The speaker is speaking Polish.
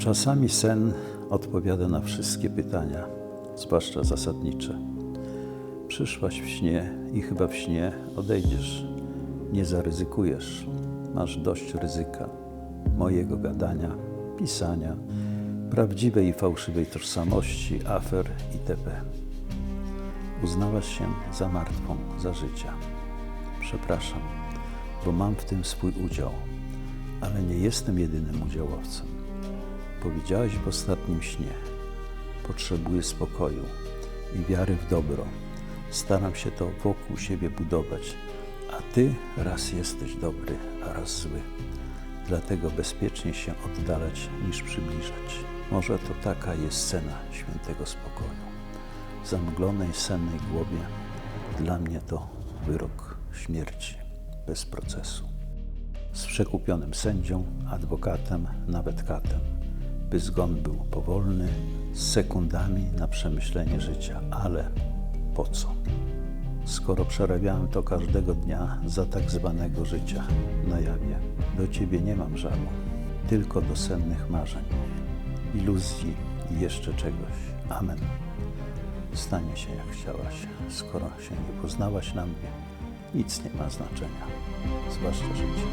Czasami sen odpowiada na wszystkie pytania, zwłaszcza zasadnicze. Przyszłaś w śnie i chyba w śnie odejdziesz. Nie zaryzykujesz. Masz dość ryzyka, mojego gadania, pisania, prawdziwej i fałszywej tożsamości, afer itp. Uznałaś się za martwą, za życia. Przepraszam, bo mam w tym swój udział, ale nie jestem jedynym udziałowcem. Powiedziałeś w ostatnim śnie: Potrzebuję spokoju i wiary w dobro. Staram się to wokół siebie budować, a ty raz jesteś dobry, a raz zły. Dlatego bezpiecznie się oddalać niż przybliżać. Może to taka jest cena świętego spokoju. W zamglonej, sennej głowie dla mnie to wyrok śmierci bez procesu. Z przekupionym sędzią, adwokatem, nawet katem, by zgon był powolny, z sekundami na przemyślenie życia, ale po co? Skoro przerabiałem to każdego dnia za tak zwanego życia na jawie, do ciebie nie mam żalu, tylko do sennych marzeń, iluzji i jeszcze czegoś. Amen. Stanie się jak chciałaś, skoro się nie poznałaś na mnie, nic nie ma znaczenia, zwłaszcza życie.